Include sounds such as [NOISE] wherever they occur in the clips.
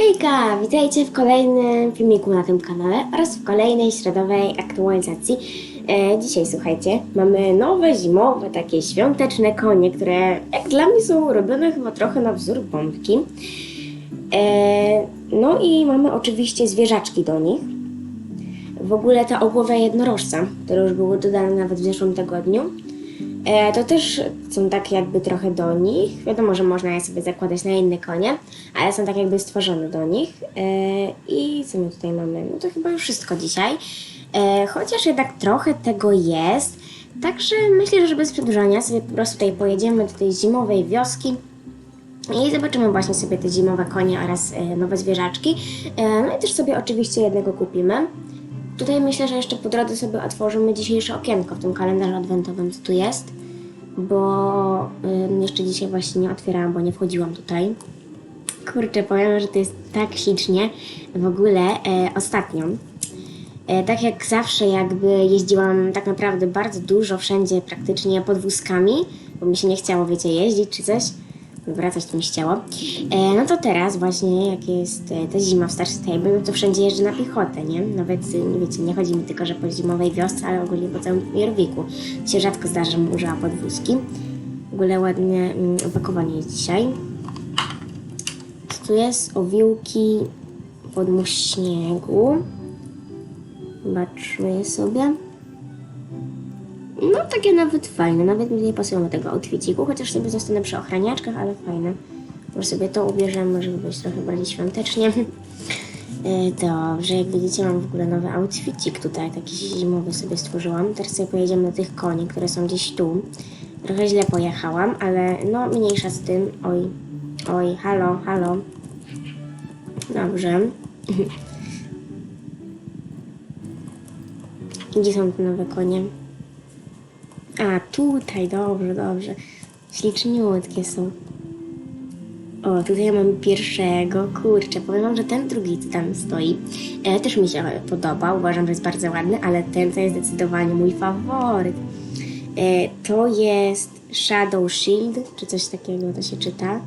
Hejka! Witajcie w kolejnym filmiku na tym kanale oraz w kolejnej środowej aktualizacji. E, dzisiaj słuchajcie, mamy nowe, zimowe, takie świąteczne konie, które jak dla mnie są robione chyba trochę na wzór bombki. E, no i mamy oczywiście zwierzaczki do nich. W ogóle ta ogłowa jednorożca, które już były dodane nawet w zeszłym tygodniu, to też są tak jakby trochę do nich. Wiadomo, że można je sobie zakładać na inne konie, ale są tak jakby stworzone do nich. E, I co my tutaj mamy? No to chyba już wszystko dzisiaj. E, chociaż jednak trochę tego jest. Także myślę, że bez przedłużania sobie po prostu tutaj pojedziemy do tej zimowej wioski. I zobaczymy właśnie sobie te zimowe konie oraz e, nowe zwierzaczki. E, no i też sobie oczywiście jednego kupimy. Tutaj myślę, że jeszcze po drodze sobie otworzymy dzisiejsze okienko w tym kalendarzu adwentowym, co tu jest. Bo jeszcze dzisiaj właśnie nie otwierałam, bo nie wchodziłam tutaj. Kurczę, powiem, że to jest tak ślicznie. W ogóle e, ostatnio, e, tak jak zawsze jakby jeździłam tak naprawdę bardzo dużo, wszędzie praktycznie podwózkami, bo mi się nie chciało, wiecie, jeździć czy coś. Wracać to mi chciało. E, no to teraz właśnie, jak jest e, ta zima w Star Stable, to wszędzie jeżdżę na piechotę, nie? Nawet, e, wiecie, nie chodzi mi tylko, że po zimowej wiosce, ale ogólnie po całym Jorwiku. Się rzadko zdarza, żebym użyła podwózki. W ogóle ładne mm, opakowanie jest dzisiaj. Co tu jest? Owiłki podmuch śniegu. Zobaczmy sobie. No takie nawet fajne, nawet mi nie pasują do tego outfitiku, chociaż sobie zostanę przy ochraniaczkach, ale fajne. Może sobie to ubierzemy, żeby być trochę bardziej świątecznie. E, Dobrze, jak widzicie mam w ogóle nowy outfitik tutaj, taki zimowy sobie stworzyłam. Teraz sobie pojedziemy do tych koni, które są gdzieś tu. Trochę źle pojechałam, ale no mniejsza z tym. Oj, oj, halo, halo. Dobrze. [LAUGHS] Gdzie są te nowe konie? A, tutaj, dobrze, dobrze. Śliczniutkie są. O, tutaj mam pierwszego, kurczę, powiem wam, że ten drugi, co tam stoi, e, też mi się podoba, uważam, że jest bardzo ładny, ale ten to jest zdecydowanie mój faworyt. E, to jest Shadow Shield, czy coś takiego to się czyta.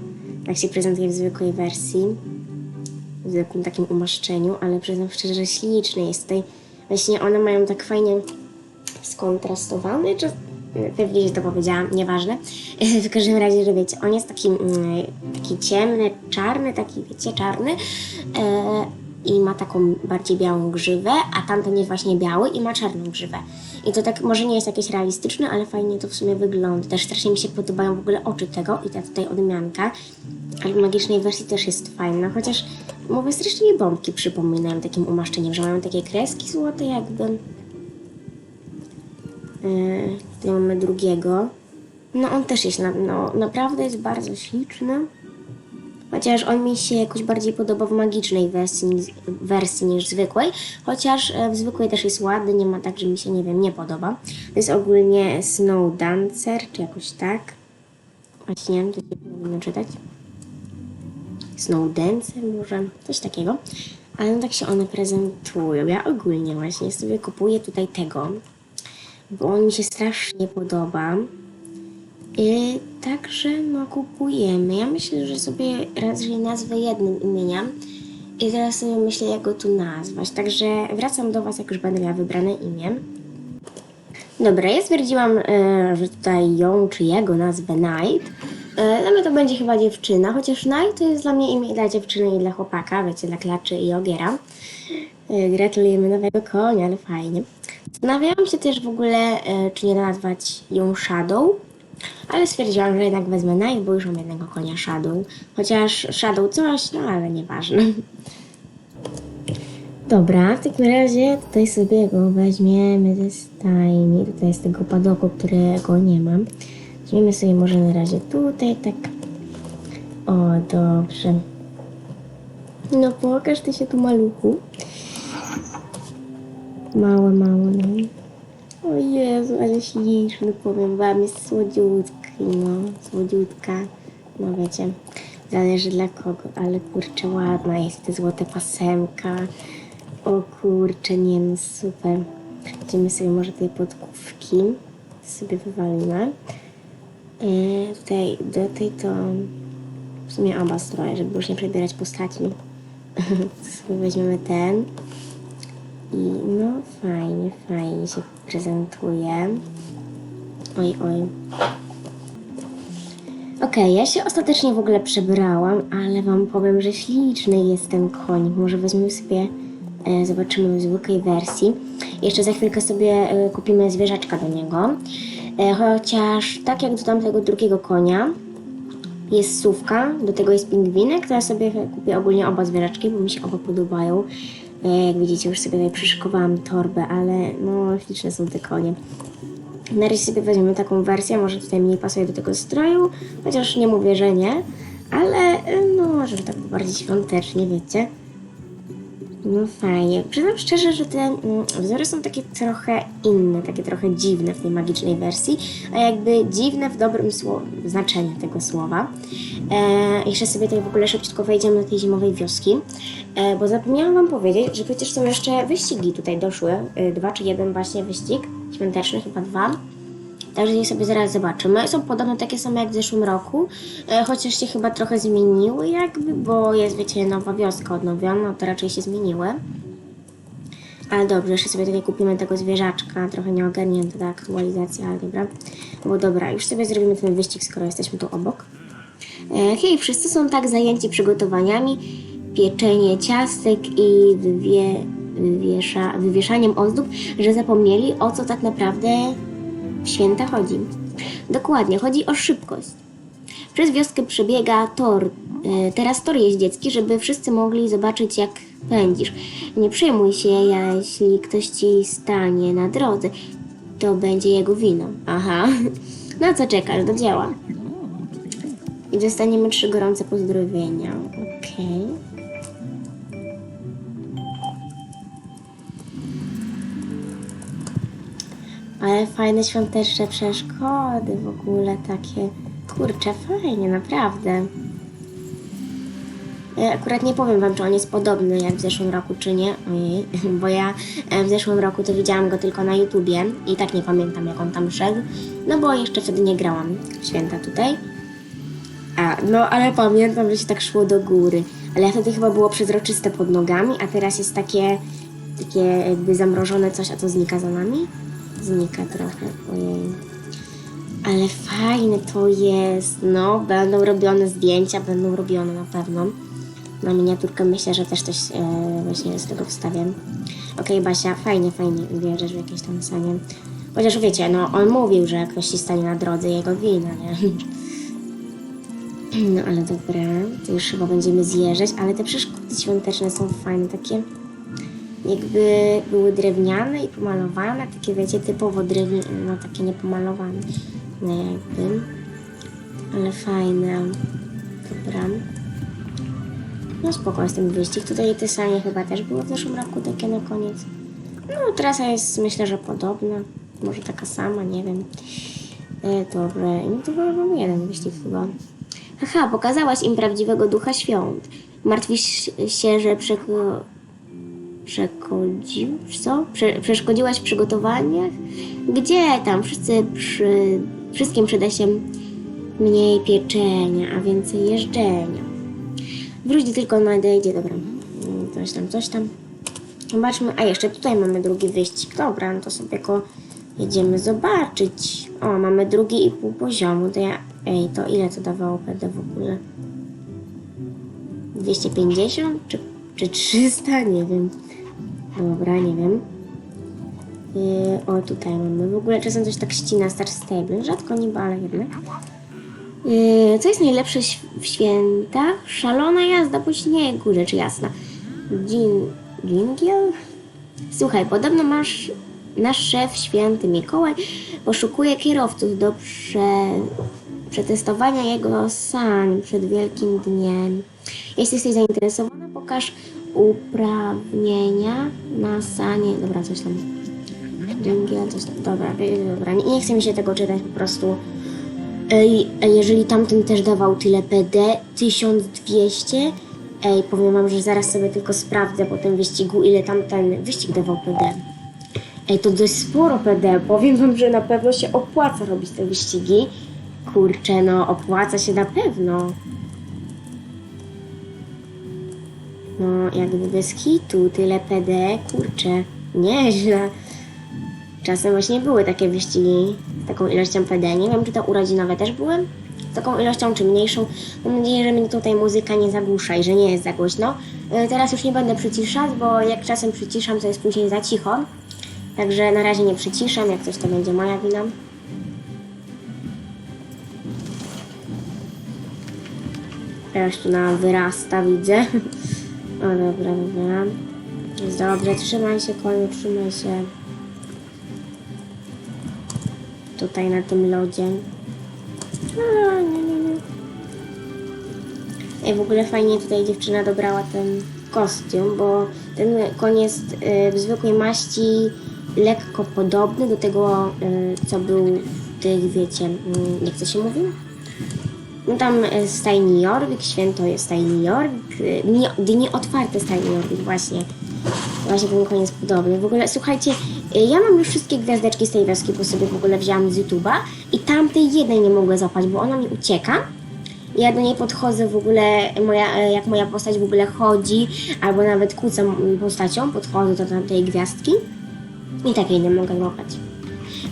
Tak się prezentuje w zwykłej wersji, w zwykłym takim umaszczeniu, ale przyznam szczerze, że śliczny jest tutaj. Właśnie one mają tak fajnie skontrastowany, czy pewnie, że to powiedziałam, nieważne. [LAUGHS] W każdym razie, że wiecie, on jest taki, mm, taki ciemny, czarny, taki wiecie, czarny e, i ma taką bardziej białą grzywę, a tamten jest właśnie biały i ma czarną grzywę. I to tak może nie jest jakieś realistyczne, ale fajnie to w sumie wygląda. Też strasznie mi się podobają w ogóle oczy tego i ta tutaj odmianka. Ale w magicznej wersji też jest fajna, chociaż mówię, strasznie bombki przypominają takim umaszczeniem, że mają takie kreski złote jakby. Yy, tutaj mamy drugiego. No on też jest, na, no naprawdę jest bardzo śliczny. Chociaż on mi się jakoś bardziej podoba w magicznej wersji, wersji niż zwykłej. Chociaż e, w zwykłej też jest ładny, nie ma tak, że mi się, nie wiem, nie podoba. To jest ogólnie Snow Dancer, czy jakoś tak. Właśnie, nie wiem, to się powinno czytać. Snow Dancer może, coś takiego. Ale no tak się one prezentują. Ja ogólnie właśnie sobie kupuję tutaj tego, bo on mi się strasznie podoba. I także no kupujemy. Ja myślę, że sobie raczej nazwę jednym imieniem i teraz sobie myślę, jak go tu nazwać. Także wracam do Was, jak już będę miała wybrane imię. Dobra, ja stwierdziłam, e, że tutaj ją czy jego nazwę Night. E, Dla mnie to będzie chyba dziewczyna, chociaż Night to jest dla mnie imię dla dziewczyny i dla chłopaka, wiecie, dla klaczy i ogiera. E, Gratulujemy nowego konia, ale fajnie. Zastanawiałam się też w ogóle, e, czy nie nazwać ją Shadow, ale stwierdziłam, że jednak wezmę Night, bo już mam jednego konia Shadow. Chociaż Shadow coś, no ale nieważne. Dobra, w takim razie tutaj sobie go weźmiemy ze stajni. Tutaj jest tego padoku, którego nie mam. Weźmiemy sobie może na razie tutaj, tak. O, dobrze. No pokaż ty się tu maluchu. Małe, małe, no. O Jezu, ale śliczny, powiem wam, jest słodziutki, no, słodziutka. No wiecie, zależy dla kogo, ale kurczę, ładna jest ta złote pasemka. O kurczę, nie no, super. Idziemy sobie może tej podkówki, sobie wywalimy. E, tutaj, do tej to w sumie oba stroje, żeby już nie przebierać postaci. [LAUGHS] sobie weźmiemy ten. I no fajnie, fajnie się prezentuje. Oj, oj. Okej, ja się ostatecznie w ogóle przebrałam, ale wam powiem, że śliczny jest ten konik. Może weźmiemy sobie, e, zobaczymy w zwykłej wersji. Jeszcze za chwilkę sobie e, kupimy zwierzaczka do niego. E, chociaż tak jak do tamtego drugiego konia, jest sówka, do tego jest pingwinek, to ja sobie kupię ogólnie oba zwierzaczki, bo mi się oba podobają. E, Jak widzicie, już sobie przyszykowałam torbę, ale no śliczne są te konie. Na razie sobie weźmiemy taką wersję, może tutaj mniej pasuje do tego stroju, chociaż nie mówię, że nie, ale e, no, żeby tak bardziej świątecznie, wiecie. No fajnie. Przyznam szczerze, że te mm, wzory są takie trochę inne, takie trochę dziwne w tej magicznej wersji, a jakby dziwne w dobrym znaczeniu tego słowa. E, jeszcze sobie tutaj w ogóle szybciutko wejdziemy do tej zimowej wioski, e, bo zapomniałam Wam powiedzieć, że przecież są jeszcze wyścigi tutaj doszły, e, dwa czy jeden właśnie wyścig świąteczny, chyba dwa. Także je sobie zaraz zobaczymy. Są podobno takie same jak w zeszłym roku, e, chociaż się chyba trochę zmieniły jakby, bo jest wiecie nowa wioska odnowiona, no to raczej się zmieniły. Ale dobrze, jeszcze sobie tutaj kupimy tego zwierzaczka, trochę nieogarnięta ta aktualizacja, ale dobra. Bo dobra, już sobie zrobimy ten wyścig, skoro jesteśmy tu obok. E, Hej, wszyscy są tak zajęci przygotowaniami, pieczenie ciastek i wywie, wywiesza, wywieszaniem ozdób, że zapomnieli o co tak naprawdę w święta chodzi. Dokładnie, chodzi o szybkość. Przez wioskę przebiega tor, e, teraz tor jeździecki, żeby wszyscy mogli zobaczyć jak pędzisz. Nie przejmuj się, jeśli ktoś ci stanie na drodze, to będzie jego wino. Aha, [LAUGHS] na co czekasz, do dzieła. I dostaniemy trzy gorące pozdrowienia. Okej. Ale fajne świąteczne przeszkody w ogóle takie. Kurczę, fajnie, naprawdę. Akurat nie powiem wam, czy on jest podobny jak w zeszłym roku, czy nie. Ojej, [LAUGHS] bo ja e, w zeszłym roku to widziałam go tylko na YouTubie i tak nie pamiętam, jak on tam szedł. No bo jeszcze wtedy nie grałam święta tutaj. No ale pamiętam, że się tak szło do góry. Ale wtedy chyba było przezroczyste pod nogami, a teraz jest takie, takie jakby zamrożone coś, a to znika za nami? Znika trochę, ojej. Ale fajne to jest, no, będą robione zdjęcia, będą robione na pewno. Na miniaturkę myślę, że też coś e, właśnie z tego wstawię. Okej, Basia, fajnie, fajnie wierzysz w jakieś tam sanie. Chociaż wiecie, no, on mówił, że ktoś się stanie na drodze jego wina, nie? [LAUGHS] No ale dobra, to już chyba będziemy zjeżdżać, ale te przeszkody świąteczne są fajne, takie jakby były drewniane i pomalowane, takie wiecie, typowo drewniane, no takie niepomalowane, no jakby, ale fajne, dobra. No spoko jest ten wyścig, tutaj te sanie chyba też były w zeszłym roku takie na koniec. No trasa jest myślę, że podobna, może taka sama, nie wiem. E, dobra, no to mamy jeden wyścig chyba. Haha, pokazałaś im prawdziwego ducha świąt. Martwisz się, że przeko... Co? Prze... Przeszkodziłaś w przygotowaniach? Gdzie tam? Wszyscy przy... Wszystkim przyda się mniej pieczenia, a więcej jeżdżenia. Wróć tylko nadejdzie, dobra. Coś tam, coś tam. Zobaczmy, a jeszcze tutaj mamy drugi wyścig. Dobra, no to sobie go jedziemy zobaczyć. O, mamy drugi i pół poziomu. To ja, ej, to ile to dawało PD w ogóle? 250 czy, czy 300? Nie wiem. Dobra, nie wiem. Yy, o, tutaj mamy. W ogóle czasem coś tak ścina Star Stable. Rzadko niby, ale jednak. Yy, co jest najlepsze w świętach? Szalona jazda po śniegu, rzecz jasna. Dżingiel? Słuchaj, podobno masz... Nasz szef, święty Mikołaj, poszukuje kierowców do prze... przetestowania jego sań przed Wielkim Dniem. Jeśli jesteś zainteresowana, pokaż uprawnienia na sanie... Dobra, coś tam... Dżingiel, coś tam... Dobra, dobra. Nie, nie chce mi się tego czytać, po prostu... Ej, jeżeli tamten też dawał tyle PD, 1200, ej, powiem wam, że zaraz sobie tylko sprawdzę po tym wyścigu, ile tamten wyścig dawał PD. Ej, to dość sporo PD, powiem wam, że na pewno się opłaca robić te wyścigi. Kurczę, no, opłaca się na pewno. No, jakby bez hitu, tyle PD, kurczę, nieźle. Czasem właśnie były takie wyścigi z taką ilością PD. Nie wiem, czy to urodzinowe też były z taką ilością, czy mniejszą. Mam nadzieję, że mnie tutaj muzyka nie zagłusza i że nie jest za głośno. E, Teraz już nie będę przyciszać, bo jak czasem przyciszam, to jest później za cicho. Także na razie nie przyciszam, jak coś to będzie moja wina. Teraz tu nam wyrasta, widzę. [LAUGHS] O, dobra, dobra. Jest dobrze, trzymaj się, koniu, trzymaj się. Tutaj na tym lodzie. A, nie, nie, nie. Ej, w ogóle fajnie tutaj dziewczyna dobrała ten kostium, bo ten koń jest y, w zwykłej maści lekko podobny do tego, y, co był w tych, wiecie, y, jak to się mówi? No tam y, stajni Jorvik, święto jest stajni Jorvik, y, dni, otwarte stajni Jorvik, właśnie. Właśnie ten jest podobny. W ogóle, słuchajcie, ja mam już wszystkie gwiazdeczki z tej wioski, bo sobie w ogóle wzięłam z YouTube'a i tamtej jednej nie mogę złapać, bo ona mi ucieka. Ja do niej podchodzę w ogóle, moja, e, jak moja postać w ogóle chodzi, albo nawet kłócę postacią, podchodzę do tamtej gwiazdki i takiej nie mogę złapać.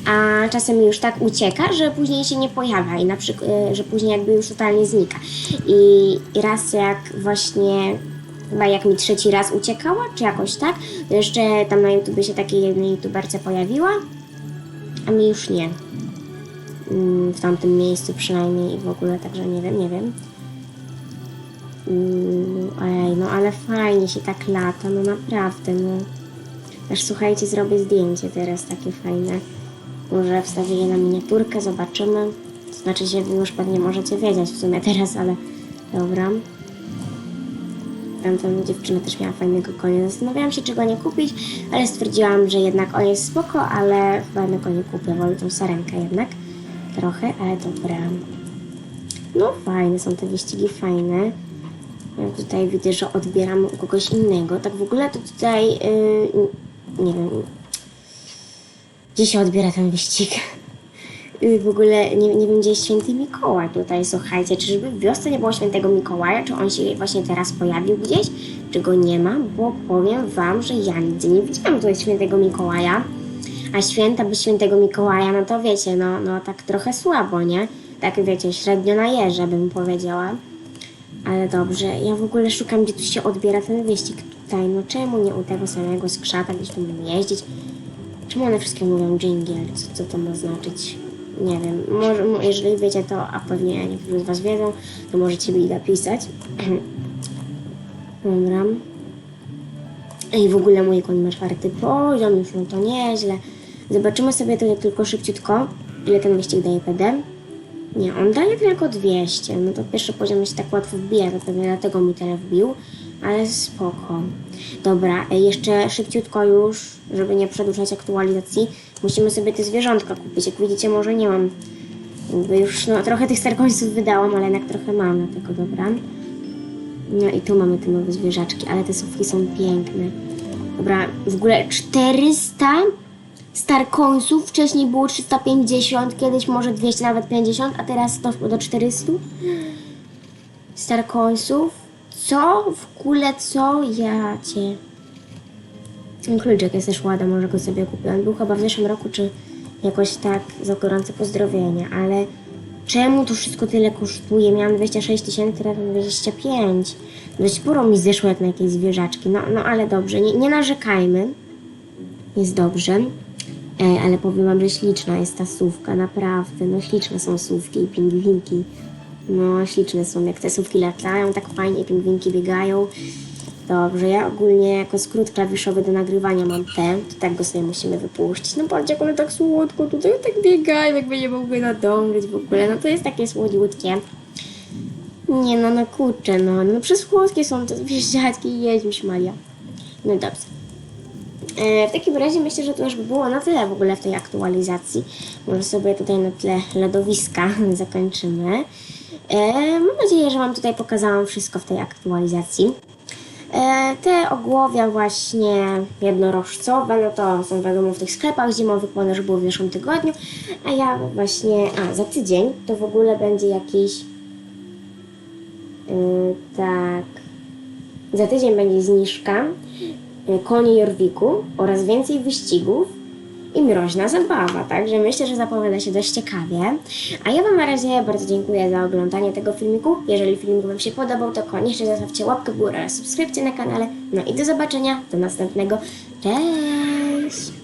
A czasem już tak ucieka, że później się nie pojawia i na przykład, e, że później jakby już totalnie znika. I i raz jak właśnie, chyba jak mi trzeci raz uciekała, czy jakoś tak, to jeszcze tam na YouTube się takiej jednej youtuberce pojawiła, a mi już nie mm, w tamtym miejscu przynajmniej i w ogóle, także nie wiem, nie wiem. Mm, Ej, no ale fajnie się tak lata, no naprawdę, no. Aż słuchajcie, zrobię zdjęcie teraz takie fajne. Może wstawię je na miniaturkę, zobaczymy. Znaczy się, wy już pewnie możecie wiedzieć w sumie teraz, ale dobra. Tamta dziewczyna też miała fajnego konia. Zastanawiałam się, czy go nie kupić, ale stwierdziłam, że jednak on jest spoko, ale chyba go nie kupię, wolę tą sarenkę jednak. Trochę, ale dobra. No fajne są te wyścigi, fajne. Ja tutaj widzę, że odbieram kogoś innego. Tak w ogóle to tutaj, yy, nie wiem, gdzie odbiera ten wyścig? Yy, W ogóle nie, nie wiem, gdzie jest święty Mikołaj tutaj, słuchajcie. Czyżby w wiosce nie było świętego Mikołaja? Czy on się właśnie teraz pojawił gdzieś? Czy go nie ma? Bo powiem wam, że ja nigdzie nie widziałam tutaj świętego Mikołaja. A święta bez świętego Mikołaja, no to wiecie, no, no tak trochę słabo, nie? Tak wiecie, średnio na jeża bym powiedziała. Ale dobrze, ja w ogóle szukam, gdzie tu się odbiera ten wyścig tutaj. No czemu nie u tego samego skrzata, gdzieś tu jeździć? Czemu one wszystkie mówią jingle? Co, co to ma znaczyć? Nie wiem. Może, mo- jeżeli wiecie to, a pewnie niektórzy z Was wiedzą, to możecie mi napisać. [CLEARS THROAT] Dobra. I w ogóle mój koń ma czwarty poziom, już no to nieźle. Zobaczymy sobie tutaj tylko szybciutko, ile ten wyścig daje PD. Nie, on daje tylko 200. No to pierwszy poziom się tak łatwo wbija, to pewnie dlatego mi tyle wbił, ale spoko. Dobra, e, jeszcze szybciutko już, żeby nie przedłużać aktualizacji, musimy sobie te zwierzątka kupić. Jak widzicie, może nie mam. Jakby już no, trochę tych starkońców wydałam, ale jednak trochę mam, dlatego dobra. No i tu mamy te nowe zwierzaczki, ale te słówki są piękne. Dobra, w ogóle 400 starkońców, wcześniej było 350, kiedyś może 200, nawet 50, a teraz doszło do 400 starkońców. Co? W ogóle co? Ja cię... Ten kluczyk jest też ładny, może go sobie kupię. On był chyba w zeszłym roku, czy jakoś tak za gorące pozdrowienia, ale czemu to wszystko tyle kosztuje? Miałam 26 tysięcy, teraz mam 25. Dość sporo mi zeszło jak na jakieś zwierzaczki, no, no ale dobrze, nie, nie narzekajmy. Jest dobrze. Ale powiem wam, że śliczna jest ta słówka, naprawdę. No śliczne są słówki i pingwinki. No śliczne są, jak te słówki latają, tak fajnie pingwinki biegają. Dobrze, ja ogólnie jako skrót klawiszowy do nagrywania mam te, to tak go sobie musimy wypuścić. No patrzcie, jak one tak słodko tutaj tak biegają, jakby nie mogły nadążyć w ogóle. No to jest takie słodziutkie. Nie no, no kurczę, no, no przez słodkie są te zwierzaczki, jeźdź Maria. No dobrze. E, W takim razie myślę, że to już by było na tyle w ogóle w tej aktualizacji. Może sobie tutaj na tle lodowiska [LAUGHS] zakończymy. E, Mam nadzieję, że Wam tutaj pokazałam wszystko w tej aktualizacji. E, Te ogłowia właśnie jednorożcowe, no to są wiadomo w tych sklepach zimowych, bo one już były w zeszłym tygodniu. A ja właśnie, a za tydzień to w ogóle będzie jakiś, yy, tak, Za tydzień będzie zniżka y, konie Jorwiku oraz więcej wyścigów i mroźna zabawa, także myślę, że zapowiada się dość ciekawie. A ja Wam na razie bardzo dziękuję za oglądanie tego filmiku. Jeżeli filmik Wam się podobał, to koniecznie zostawcie łapkę w górę oraz subskrypcję na kanale. No i do zobaczenia, do następnego. Cześć!